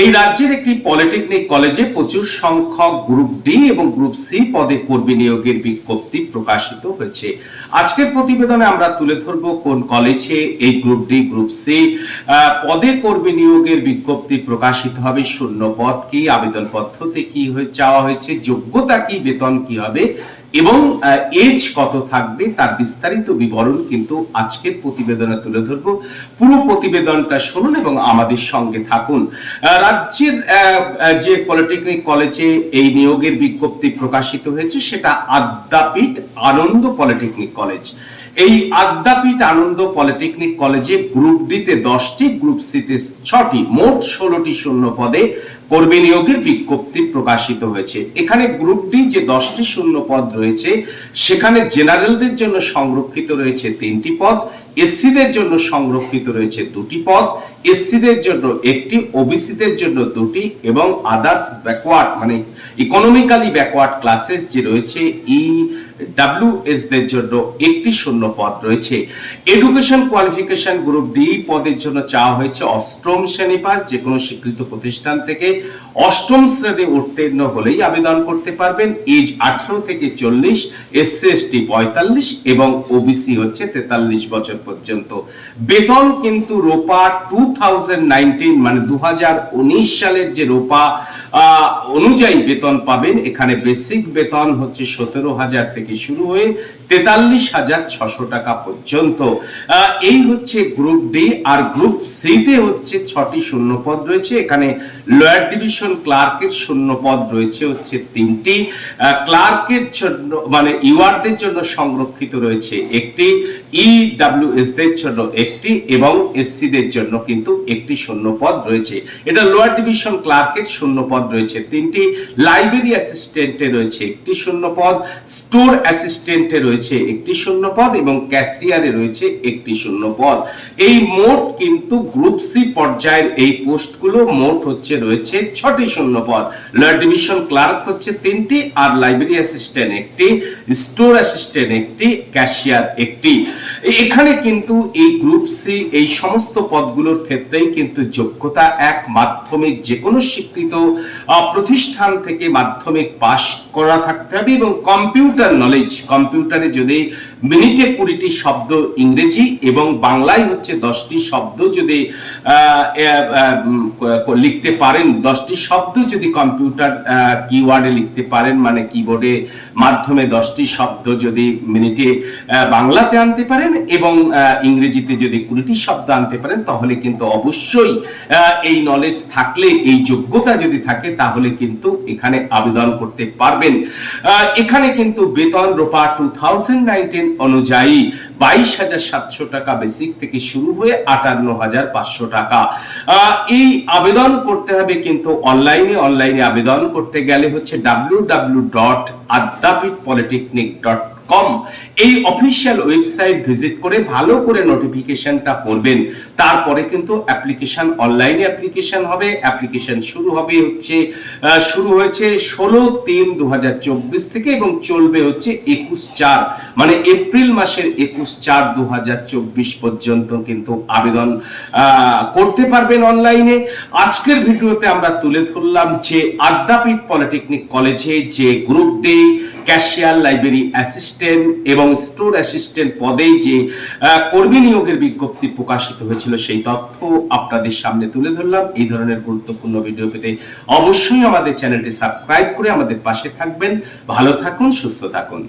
এই রাজ্যের একটি পলিটেকনিক কলেজে প্রচুর সংখ্যক গ্রুপ ডি এবং গ্রুপ সি পদে কর্মী নিয়োগের বিজ্ঞপ্তি প্রকাশিত হয়েছে। আজকের প্রতিবেদনে আমরা তুলে ধরব কোন কলেজে এই গ্রুপ ডি, গ্রুপ সি পদে কর্মী নিয়োগের বিজ্ঞপ্তি প্রকাশিত হবে, শূন্য পদ কি আবেদন পদ্ধতি কি চাওয়া হয়েছে, যোগ্যতা কি, বেতন কি হবে এবং এজ কত থাকবে তার বিস্তারিত বিবরণ কিন্তু আজকের প্রতিবেদনে তুলে ধরবো। পুরো প্রতিবেদনটা শুনুন এবং আমাদের সঙ্গে থাকুন। রাজ্যের যে পলিটেকনিক কলেজে এই নিয়োগের বিজ্ঞপ্তি প্রকাশিত হয়েছে সেটা আদ্যাপীঠ আনন্দ পলিটেকনিক কলেজ। এই আদ্যাপীঠ আনন্দ পলিটেকনিক কলেজে গ্রুপ ডিতে দশটি, গ্রুপ সিতে ছটি, মোট ষোলোটি শূন্য পদে কর্মী নিয়োগের বিজ্ঞপ্তি প্রকাশিত হয়েছে। এখানে গ্রুপ ডি যে দশটি শূন্য পদ রয়েছে, সেখানে জেনারেলদের জন্য সংরক্ষিত রয়েছে তিনটি পদ এসসিদের জন্য সংরক্ষিত রয়েছে দুটি পদ এসসিদের জন্য একটি ওবিসিদের জন্য দুটি এবং আদার্স ব্যাকওয়ার্ড মানে ইকোনমিক্যালি ব্যাকওয়ার্ড ক্লাসেস যে রয়েছে ই ডাব্লিউএস দের জন্য একটি শূন্য পদ রয়েছে। এডুকেশন কোয়ালিফিকেশন গ্রুপ ডি পদের জন্য চাওয়া হয়েছে অষ্টম শ্রেণি পাস যে কোনো স্বীকৃত প্রতিষ্ঠান থেকে। অষ্টম শ্রেণি উত্তীর্ণ হলেই আবেদন করতে পারবেন। এজ আঠারো থেকে চল্লিশ এসসি এসটি পঁয়তাল্লিশ এবং ওবিসি হচ্ছে তেতাল্লিশ বছর পর্যন্ত। বেতন কিন্তু রোপা টু মানে দু সালের যে রোপা অনুযায়ী বেতন পাবেন। এখানে বেসিক বেতন হচ্ছে সতেরো হাজার থেকে শুরু হয়ে তেতাল্লিশ হাজার ছশো টাকা পর্যন্ত। এই হচ্ছে গ্রুপ ডি আর গ্রুপ সিতে হচ্ছে ছটি শূন্য পদ রয়েছে। এখানে লোয়ার ডিভিশন ক্লার্কের শূন্য পদ রয়েছে, হচ্ছে তিনটি। ক্লার্কের জন্য মানে ইউআরদের জন্য সংরক্ষিত রয়েছে একটি। ই ডাব্লিউএস দের জন্য একটি এবং এসসি দের জন্য কিন্তু একটি শূন্য পদ রয়েছে। এটা লোয়ার ডিভিশন ক্লার্কের শূন্য পদ রয়েছে তিনটি। লাইব্রেরি অ্যাসিস্ট্যান্টে রয়েছে একটি শূন্য পদ স্টোর অ্যাসিস্ট্যান্টে রয়েছে একটি শূন্য এবং ক্যাশিয়ারে রয়েছে একটি শূন্য পদ এই মোট কিন্তু গ্রুপ সি পর্যায়ের এই পোস্টগুলো মোট হচ্ছে রয়েছে ছটি শূন্য পদ লোয়ার ডিভিশন ক্লার্ক হচ্ছে তিনটি আর লাইব্রেরি অ্যাসিস্ট্যান্ট একটি স্টোর অ্যাসিস্ট্যান্ট একটি ক্যাশিয়ার একটি। এখানে কিন্তু এই গ্রুপ সি এই সমস্ত পদগুলোর ক্ষেত্রেই কিন্তু যোগ্যতা এক মাধ্যমিক যে কোনো স্বীকৃত প্রতিষ্ঠান থেকে মাধ্যমিক পাশ করা থাকতে হবে এবং কম্পিউটার নলেজ কম্পিউটারে যদি মিনিটে কুড়িটি শব্দ ইংরেজি এবং বাংলায় হচ্ছে দশটি শব্দ যদি লিখতে পারেন, দশটি শব্দ যদি কম্পিউটার কিওয়ার্ডে লিখতে পারেন মানে কিবোর্ডে মাধ্যমে দশটি শব্দ যদি মিনিটে বাংলাতে আনতে পারেন এবং ইংরেজিতে যদি কুড়িটি শব্দ আনতে পারেন, তাহলে কিন্তু অবশ্যই এই নলেজ থাকলে, এই যোগ্যতা যদি থাকে, তাহলে কিন্তু এখানে আবেদন করতে পারবেন। এখানে কিন্তু বেতন রোপা টু থাউজেন্ড অনুযায়ী বাইশ হাজার সাতশো টাকা বেসিক থেকে শুরু হয়ে আটান্ন হাজার পাঁচশো টাকা। এই আবেদন করতে হবে কিন্তু অনলাইনে অনলাইনে আবেদন করতে গেলে হচ্ছে W W dot Adyapeeth polytechnic dot com এই অফিসিয়াল ওয়েবসাইট ভিজিট করে ভালো করে নোটিফিকেশনটা পড়বেন তারপরে কিন্তু অ্যাপ্লিকেশন অনলাইনে অ্যাপ্লিকেশন হবে। অ্যাপ্লিকেশন শুরু হবে হচ্ছে শুরু হয়েছে ষোলো তিন দু থেকে এবং চলবে হচ্ছে একুশ চার। মানে এপ্রিল মাসের একুশ চার দু পর্যন্ত কিন্তু আবেদন করতে পারবেন অনলাইনে। আজকের ভিডিওতে আমরা তুলে ধরলাম যে আদ্যাপীঠ পলিটেকনিক কলেজে যে গ্রুপ ক্যাশিয়ার লাইব্রেরি অ্যাসিস্ট্যান্ট এবং স্টোর অ্যাসিস্ট্যান্ট পদে যে কর্মী নিয়োগের বিজ্ঞপ্তি প্রকাশিত হয়েছিল, সেই তথ্য আপনাদের সামনে তুলে ধরলাম। এই ধরনের গুরুত্বপূর্ণ ভিডিও পেতে অবশ্যই আমাদের চ্যানেলটি সাবস্ক্রাইব করে আমাদের পাশে থাকবেন। ভালো থাকুন, সুস্থ থাকুন।